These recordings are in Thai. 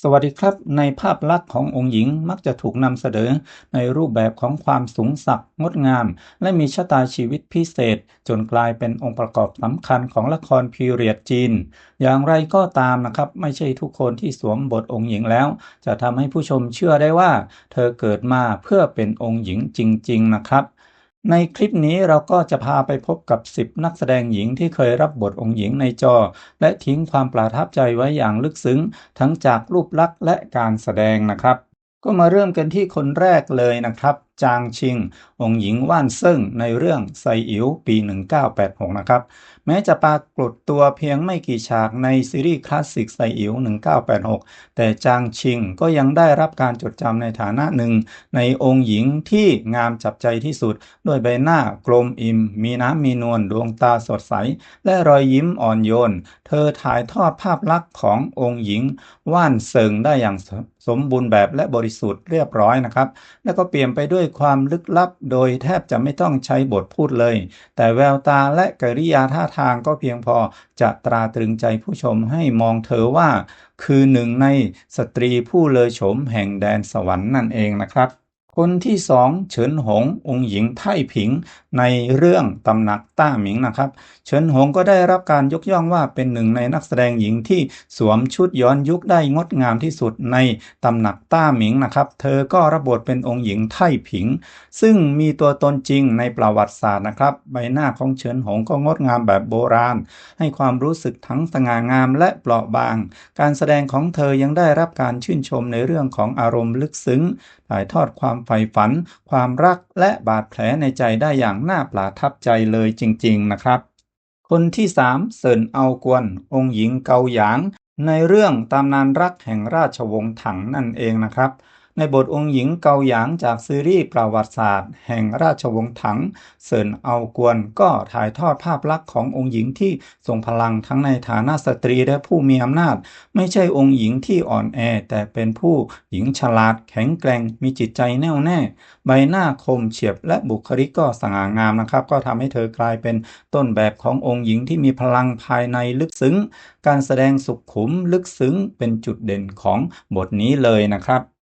สวัสดีครับ ในภาพลักษณ์ขององค์หญิงมักจะถูกนำเสนอในรูปแบบของความสูงสักงดงาม และมีชะตาชีวิตพิเศษ จนกลายเป็นองค์ประกอบสำคัญของละครพีเรียดจีน อย่างไรก็ตามนะครับ ไม่ใช่ทุกคนที่สวมบทองค์หญิงแล้ว จะทำให้ผู้ชมเชื่อได้ว่า เธอเกิดมาเพื่อเป็นองค์หญิงจริง ๆ นะครับ ในคลิปนี้เราก็จะพาไปพบกับ 10 นักแสดงหญิงที่เคยรับบทองค์หญิงในจอ และทิ้งความประทับใจไว้อย่างลึกซึ้ง ทั้งจากรูปลักษณ์และการแสดงนะครับ ก็มาเริ่มกันที่คนแรกเลยนะครับ จางชิง องค์หญิงว่านเซิ่งในเรื่องไซอิ๋วปี 1986 นะครับ แม้จะปรากฏตัวเพียงไม่กี่ฉากในซีรีส์คลาสสิกไซอิ๋ว1986 แต่จางชิงก็ยังได้รับการจดจำในฐานะหนึ่ง ในองค์หญิงที่งามจับใจที่สุด ด้วยใบหน้ากลมอิ่ม มีน้ำมีนวลดวงตาสดใส และรอยยิ้มอ่อนโยน เธอถ่ายทอดภาพลักษณ์ขององค์หญิงว่านเซิงได้อย่างสมบูรณ์แบบและบริสุทธิ์เรียบร้อยนะครับ แล้วก็เปลี่ยนไปด้วยความลึกลับ โดยแทบจะไม่ต้องใช้บทพูดเลย แต่แววตาและกริยาท่าทางก็เพียงพอจะตราตรึงใจผู้ชมให้มองเธอว่า คือหนึ่งในสตรีผู้เลอโฉมแห่งแดนสวรรค์นั่นเองนะครับ คนที่สองเฉินหงองค์หญิงไท่ผิงในเรื่องตำหนักต้าหมิงนะครับ เฉินหงก็ได้รับการยกย่องว่าเป็นหนึ่งในนักแสดงหญิงที่สวมชุดย้อนยุคได้งดงามที่สุดในตำหนักต้าหมิงนะครับ เธอก็รับบทเป็นองค์หญิงไท่ผิง ซึ่งมีตัวตนจริงในประวัติศาสตร์นะครับ ใบหน้าของเฉินหงก็งดงามแบบโบราณ ให้ความรู้สึกทั้งสง่างามและเปราะบาง การแสดงของเธอยังได้รับการชื่นชมในเรื่องของอารมณ์ลึกซึ้งถ่ายทอดความใฝ่ฝัน ความรักและบาดแผลในใจได้อย่างน่าประทับใจเลยจริงๆนะครับ คนที่สามเซินเอากวน องค์หญิงเกาหยาง ในเรื่องตำนานรักแห่งราชวงศ์ถังนั่นเองนะครับ ในบทองค์หญิงเกาหยางจากซีรีส์ประวัติศาสตร์ แห่งราชวงศ์ถังเซินเอากวนก็ถ่ายทอดภาพลักษณ์ขององค์หญิงที่ทรงพลังทั้งในฐานะสตรีและผู้มีอำนาจ ไม่ใช่องค์หญิงที่อ่อนแอ แต่เป็นผู้หญิงฉลาดแข็งแกร่งมีจิตใจแน่วแน่ ใบหน้าคมเฉียบและบุคลิกก็สง่างามนะครับ ก็ทำให้เธอกลายเป็นต้นแบบขององค์หญิงที่มีพลังภายในลึกซึ้ง การแสดงสุขุมลึกซึ้งเป็นจุดเด่นของบทนี้เลยนะครับ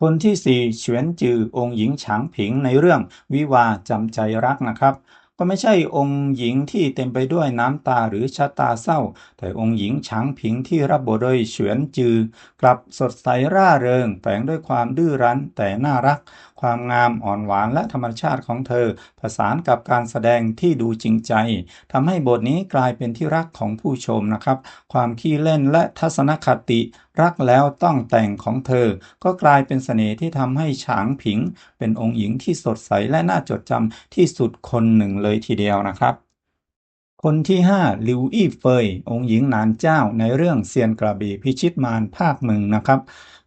คนที่สี่เฉวียนจือองค์หญิงฉางผิงในเรื่องวิวาจำใจรักนะครับ ก็ไม่ใช่องค์หญิงที่เต็มไปด้วยน้ำตาหรือชะตาเศร้า แต่องค์หญิงฉางผิงที่รับบทโดยเฉวียนจือ กลับสดใสร่าเริงแฝงด้วยความดื้อรั้นแต่น่ารัก ความงามอ่อนหวานและธรรมชาติของเธอ ผสานกับการแสดงที่ดูจริงใจทำให้บทนี้กลายเป็นที่รักของผู้ชมนะครับ ความขี้เล่นและทัศนคติรักแล้วต้องแต่งของเธอ ก็กลายเป็นเสน่ห์ที่ทำให้ฉางผิง เป็นองค์หญิงที่สดใสและน่าจดจำที่สุดคนหนึ่งเลยทีเดียวนะครับ คนที่ห้าลิวอี้เฟย องค์หญิงนานเจ้าในเรื่องเซียนกระบี่พิชิตมารภาคหนึ่งนะครับ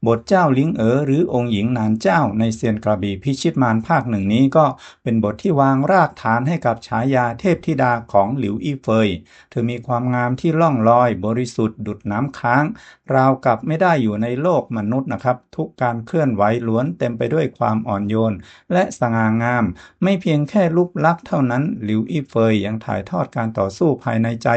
บทเจ้าลิงเอ๋อหรือองค์หญิงนานเจ้าในเซียนกระบี่พิชิตมารภาคหนึ่งนี้ก็เป็นบทที่วางรากฐานให้กับฉายาเทพธิดาของหลิวอี้เฟย เธอมีความงามที่ล่องลอยบริสุทธิ์ดุดน้ำค้าง ราวกับไม่ได้อยู่ในโลกมนุษย์นะครับ ทุกการเคลื่อนไหวล้วนเต็มไปด้วยความอ่อนโยน และสง่างาม ไม่เพียงแค่รูปลักษณ์เท่านั้นหลิวอี้เฟยยังถ่ายทอดการต่อสู้ภายในใจ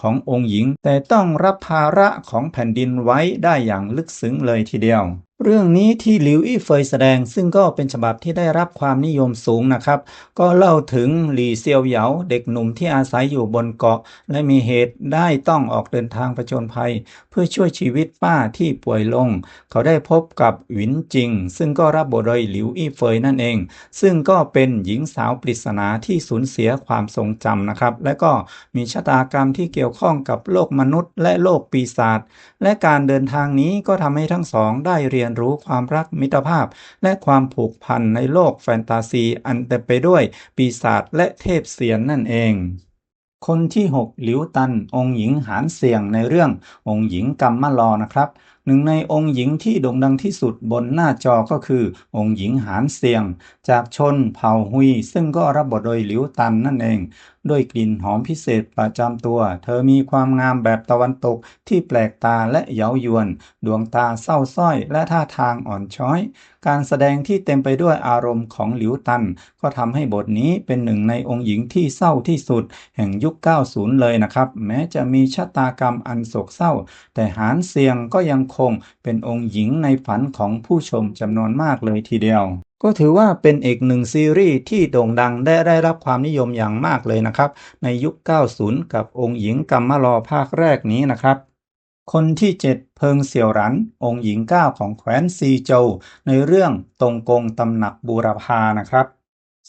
ขององค์หญิง แต่ต้องรับภาระของแผ่นดินไว้ได้อย่างลึกซึ้งเลยทีเดียว leão. เรื่องนี้ที่หลิวอี้เฟยแสดงซึ่งก็เป็นฉบับที่ได้รับความนิยมสูงนะครับ ก็เล่าถึงหลี่เซียวเหยาเด็กหนุ่มที่อาศัยอยู่บนเกาะ และมีเหตุได้ต้องออกเดินทางผจญภัย เพื่อช่วยชีวิตป้าที่ป่วยลง เขาได้พบกับหวินจิง ซึ่งก็รับบทโดยหลิวอี้เฟยนั่นเอง ซึ่งก็เป็นหญิงสาวปริศนาที่สูญเสียความทรงจำนะครับ และก็มีชะตากรรมที่เกี่ยวข้องกับโลกมนุษย์ และโลกปีศาจและการเดินทางนี้ก็ทำให้ทั้งสองได้เรียนนรู้ความรักมิตรภาพ และความผูกพันในโลกแฟนตาซีอันเต็มไปด้วยปีศาจและเทพเสียนนั่นเองคนที่ 6 หลิวตัน องค์หญิงหานเสียงในเรื่ององค์หญิงกัมมะลอนะครับ นึ่งในองค์หญิงที่โด่งดังที่สุดบนหน้าจอก็คือ องค์หญิงหานเสียง จากชนเผ่าฮุย ซึ่งก็รับบทโดยหลิวตันนั่นเองด้วยกลิ่นหอมพิเศษประจำตัว เธอมีความงามแบบตะวันตกที่แปลกตาและเย้ายวน ดวงตาเศร้าส้อยและท่าทางอ่อนช้อย การแสดงที่เต็มไปด้วยอารมณ์ของหลิวตัน ก็ทำให้บทนี้เป็นหนึ่งในองค์หญิงที่เศร้าที่สุด แห่งยุค 90 เลยนะครับ แม้จะมีชะตากรรมอันโศกเศร้า แต่หานเซียงก็ยังคงเป็นองค์หญิงในฝันของผู้ชมจำนวนมากเลยทีเดียว ก็ถือว่าเป็นอีกหนึ่งซีรีส์ที่โด่งดังได้ได้รับความนิยมอย่างมากเลยนะครับ ในยุค 90 กับองค์หญิงกัมมะลอภาคแรกนี้นะครับคนที่ 7 เพิงเสี่ยวหรัน องค์หญิงก้าของแคว้นซีโจวในเรื่องตงกงตำหนักบูรพานะครับ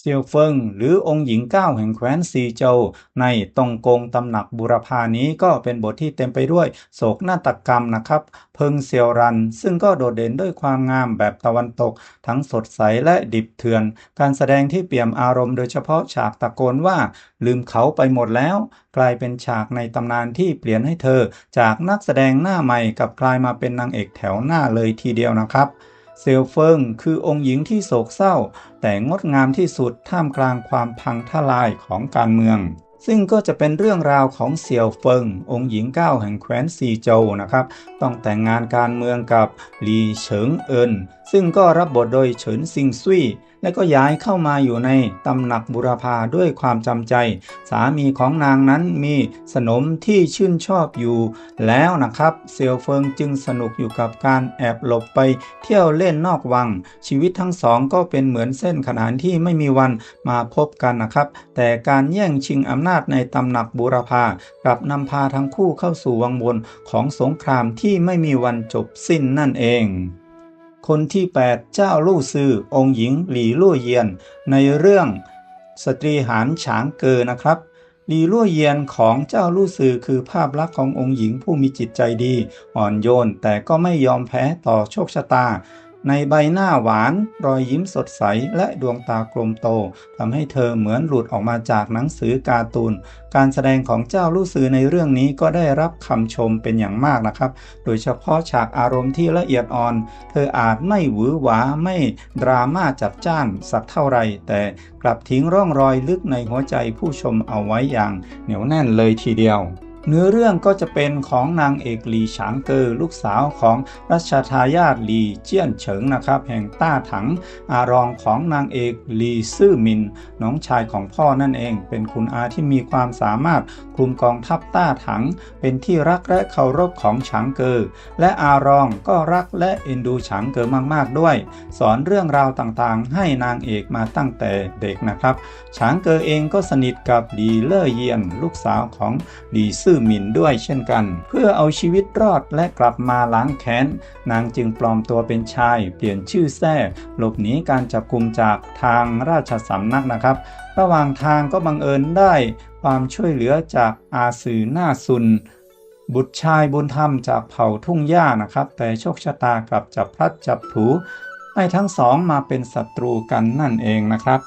เซียวเฟิงหรือองค์หญิงก้าวแห่งแคว้นซีโจวในตงกงตำหนักบูรพานี้ก็เป็นบทที่เต็มไปด้วยโศกนาฏกรรมนะครับ เพิงเซียวรัน ซึ่งก็โดดเด่นด้วยความงามแบบตะวันตก ทั้งสดใสและดิบเถื่อน การแสดงที่เปี่ยมอารมณ์โดยเฉพาะฉากตะโกนว่า ลืมเขาไปหมดแล้ว กลายเป็นฉากในตำนานที่เปลี่ยนให้เธอ จากนักแสดงหน้าใหม่กับกลายมาเป็นนางเอกแถวหน้าเลยทีเดียวนะครับ เซลเฟิงคือองค์หญิงที่โศกเศร้า แต่งดงามที่สุดท่ามกลางความพังทลายของการเมือง ซึ่งก็จะเป็นเรื่องราวของเซียวเฟิง องค์หญิงเก้าแห่งแคว้นซีโจวนะครับ ต้องแต่งงานการเมืองกับหลีเฉิงเอิน ซึ่งก็รับบทโดยเฉินซิงซุยและก็ย้ายเข้ามาอยู่ในตำหนักบุรพาด้วยความจำใจ สามีของนางนั้นมีสนมที่ชื่นชอบอยู่ แล้วนะครับเซียวเฟิงจึงสนุกอยู่กับการแอบหลบไปเที่ยวเล่นนอกวัง ชีวิตทั้งสองก็เป็นเหมือนเส้นขนานที่ไม่มีวันมาพบกันนะครับ แต่การแย่งชิงอำนาจในตำหนักบูรพากลับนำพาทั้งคู่เข้าสู่วังวนของสงครามที่ไม่มีวันจบสิ้นนั่นเอง คนที่ 8 เจ้าลู่ซือองค์หญิงหลีลู่เยียน ในเรื่องสตรีหานฉางเกอนะครับหลีลู่เยียนของเจ้าลู่ซือคือภาพลักษณ์ขององค์หญิงผู้มีจิตใจดี อ่อนโยนแต่ก็ไม่ยอมแพ้ต่อโชคชะตา ในใบหน้าหวาน รอยยิ้มสดใส และดวงตากลมโตทำให้เธอเหมือนหลุดออกมาจากหนังสือการ์ตูน การแสดงของเจ้าลู่ซือในเรื่องนี้ก็ได้รับคำชมเป็นอย่างมากนะครับ โดยเฉพาะฉากอารมณ์ที่ละเอียดอ่อน เธออาจไม่หวือหวาไม่ดราม่าจัดจ้านสักเท่าไร แต่กลับทิ้งร่องรอยลึกในหัวใจผู้ชมเอาไว้อย่างเหนียวแน่นเลยทีเดียว เนื้อเรื่องก็จะเป็นของนางเอกหลีฉางเกอลูกสาวของรัชทายาทหลีเจี้ยนเฉิงนะครับ แห่งต้าถังอารองของนางเอกหลีซื่อมิน น้องชายของพ่อนั่นเอง เป็นคุณอาที่มีความสามารถคลุมกองทัพต้าถัง เป็นที่รักและเคารพของฉางเกอและอารองก็รักและเอ็นดูฉางเกอมาก ๆ ด้วย สอนเรื่องราวต่างๆ ให้นางเอกมาตั้งแต่เด็กนะครับฉางเกอเองก็สนิทกับหลีเล่อเยียน ลูกสาวของหลีซื่อหมิ่นด้วยเช่นกัน เพื่อเอาชีวิตรอดและกลับมาล้างแค้น นางจึงปลอมตัวเป็นชาย เปลี่ยนชื่อแท้หลบหนีการจับกุมจากทางราชสำนักนะครับ ระหว่างทางก็บังเอิญได้ความช่วยเหลือจากอาสือหน้าซุนบุตรชายบุญธรรมจากเผ่าทุ่งหญ้านะครับ แต่โชคชะตากลับจับพลัดจับผูให้ทั้งสองมาเป็นศัตรูกันนั่นเองนะครับ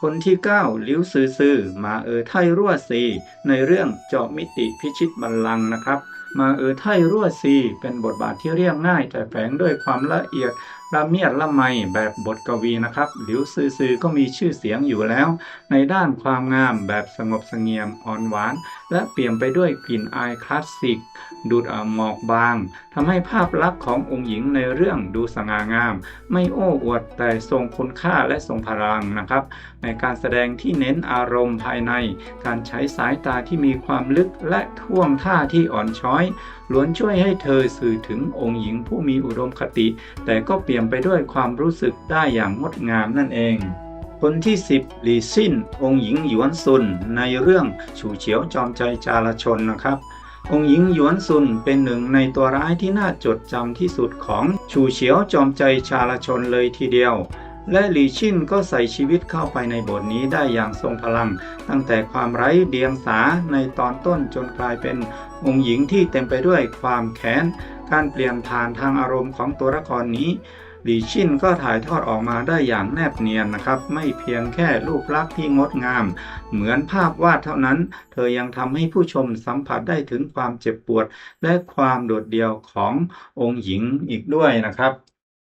คนที่ 9 ลิ้วซือซือมาเออไทรั่วซีในเรื่องเจาะมิติพิชิตบัลลังก์นะครับ มาเออไทรั่วซีเป็นบทบาทที่เรียบง่ายแต่แฝงด้วยความละเอียด ละเมียดละไมแบบบทกวีนะครับ หลิวซือซือก็มีชื่อเสียงอยู่แล้ว ในด้านความงามแบบสงบเสงี่ยมอ่อนหวาน และเปลี่ยมไปด้วยกลิ่นอายคลาสสิก ดูดอาหมอกบางทำให้ภาพลักษณ์ขององค์หญิงในเรื่องดูสง่างาม ไม่โอ้อวดแต่ทรงคุณค่าและทรงพลังนะครับ ในการแสดงที่เน้นอารมณ์ภายใน การใช้สายตาที่มีความลึกและท่วงท่าที่อ่อนช้อยล้วนช่วยให้เธอสื่อถึงองค์หญิงผู้มีอุดมคติ แต่ก็เปลี่ยนไปด้วยความรู้สึกได้อย่างงดงามนั่นเอง คนที่ 10 หลีซินองค์หญิงหยวนซุน ในเรื่องฉูเฉียวจอมใจจารชนนะครับ องค์หญิงหยวนซุนเป็นหนึ่งในตัวร้ายที่น่าจดจำที่สุดของฉูเฉียวจอมใจชาลชนเลยทีเดียวและหลีชินก็ใส่ชีวิตเข้าไปในบทนี้ได้อย่างทรงพลัง ตั้งแต่ความไร้เดียงสาในตอนต้นจนกลายเป็นองค์หญิงที่เต็มไปด้วยความแค้น การเปลี่ยนผ่านทางอารมณ์ของตัวละครนี้ หลีชินก็ถ่ายทอดออกมาได้อย่างแนบเนียนนะครับ ไม่เพียงแค่รูปลักษณ์ที่งดงาม เหมือนภาพวาดเท่านั้น เธอยังทำให้ผู้ชมสัมผัสได้ถึงความเจ็บปวด และความโดดเดี่ยวขององค์หญิงอีกด้วยนะครับ